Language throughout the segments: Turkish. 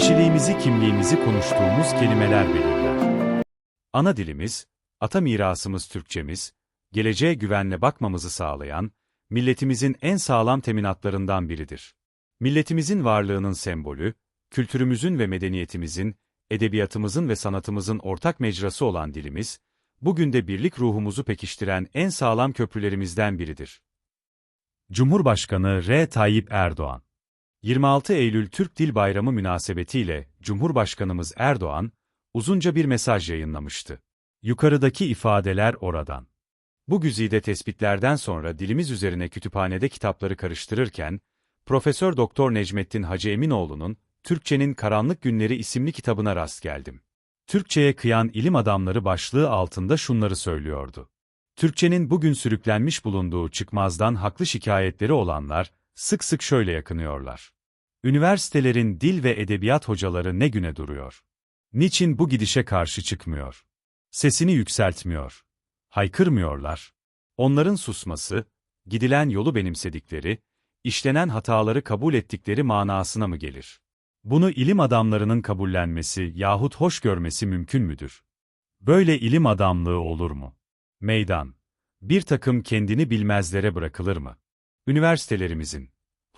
Kişiliğimizi, kimliğimizi konuştuğumuz kelimeler belirler. Ana dilimiz, ata mirasımız Türkçemiz, geleceğe güvenle bakmamızı sağlayan, milletimizin en sağlam teminatlarından biridir. Milletimizin varlığının sembolü, kültürümüzün ve medeniyetimizin, edebiyatımızın ve sanatımızın ortak mecrası olan dilimiz, bugün de birlik ruhumuzu pekiştiren en sağlam köprülerimizden biridir. Cumhurbaşkanı R. Tayyip Erdoğan 26 Eylül Türk Dil Bayramı münasebetiyle Cumhurbaşkanımız Erdoğan, uzunca bir mesaj yayınlamıştı. Yukarıdaki ifadeler oradan. Bu güzide tespitlerden sonra dilimiz üzerine kütüphanede kitapları karıştırırken, Profesör Doktor Necmettin Hacı Eminoğlu'nun Türkçenin Karanlık Günleri isimli kitabına rast geldim. Türkçeye kıyan ilim adamları başlığı altında şunları söylüyordu. Türkçenin bugün sürüklenmiş bulunduğu çıkmazdan haklı şikayetleri olanlar, sık sık şöyle yakınıyorlar. Üniversitelerin dil ve edebiyat hocaları ne güne duruyor? Niçin bu gidişe karşı çıkmıyor? Sesini yükseltmiyor. Haykırmıyorlar. Onların susması, gidilen yolu benimsedikleri, işlenen hataları kabul ettikleri manasına mı gelir? Bunu ilim adamlarının kabullenmesi yahut hoş görmesi mümkün müdür? Böyle ilim adamlığı olur mu? Meydan. Bir takım kendini bilmezlere bırakılır mı? Üniversitelerimizin,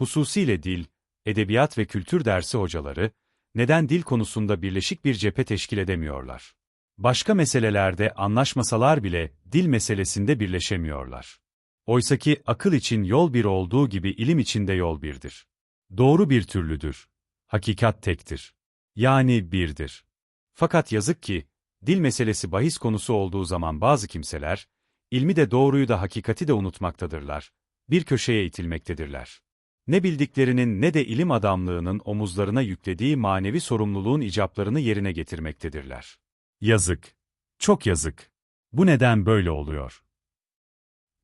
hususiyle dil, edebiyat ve kültür dersi hocaları, neden dil konusunda birleşik bir cephe teşkil edemiyorlar? Başka meselelerde anlaşmasalar bile dil meselesinde birleşemiyorlar. Oysaki akıl için yol bir olduğu gibi ilim için de yol birdir. Doğru bir türlüdür. Hakikat tektir. Yani birdir. Fakat yazık ki, dil meselesi bahis konusu olduğu zaman bazı kimseler, ilmi de doğruyu da hakikati de unutmaktadırlar, bir köşeye itilmektedirler. Ne bildiklerinin ne de ilim adamlığının omuzlarına yüklediği manevi sorumluluğun icaplarını yerine getirmektedirler. Yazık. Çok yazık. Bu neden böyle oluyor?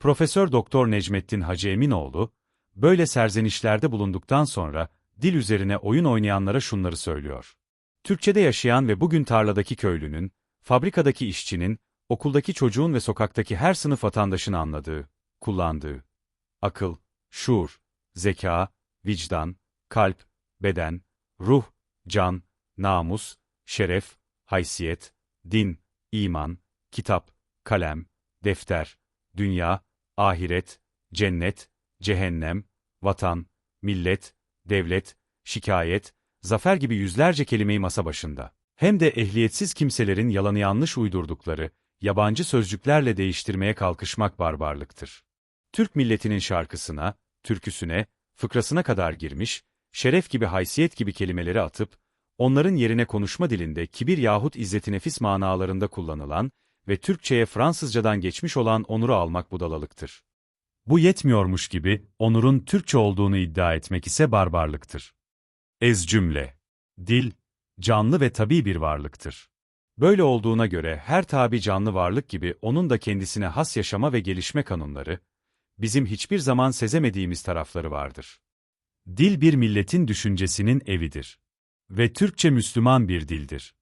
Profesör Doktor Necmettin Hacı Eminoğlu, böyle serzenişlerde bulunduktan sonra, dil üzerine oyun oynayanlara şunları söylüyor. Türkçede yaşayan ve bugün tarladaki köylünün, fabrikadaki işçinin, okuldaki çocuğun ve sokaktaki her sınıf vatandaşın anladığı, kullandığı, akıl, şuur, zeka, vicdan, kalp, beden, ruh, can, namus, şeref, haysiyet, din, iman, kitap, kalem, defter, dünya, ahiret, cennet, cehennem, vatan, millet, devlet, şikayet, zafer gibi yüzlerce kelimeyi masa başında. Hem de ehliyetsiz kimselerin yalanı yanlış uydurdukları, yabancı sözcüklerle değiştirmeye kalkışmak barbarlıktır. Türk milletinin şarkısına, türküsüne, fıkrasına kadar girmiş, şeref gibi haysiyet gibi kelimeleri atıp, onların yerine konuşma dilinde kibir yahut izzeti nefis manalarında kullanılan ve Türkçeye Fransızcadan geçmiş olan onuru almak budalalıktır. Bu yetmiyormuş gibi, onurun Türkçe olduğunu iddia etmek ise barbarlıktır. Ez cümle. Dil, canlı ve tabii bir varlıktır. Böyle olduğuna göre her tabi canlı varlık gibi onun da kendisine has yaşama ve gelişme kanunları, bizim hiçbir zaman sezemediğimiz tarafları vardır. Dil bir milletin düşüncesinin evidir. Ve Türkçe Müslüman bir dildir.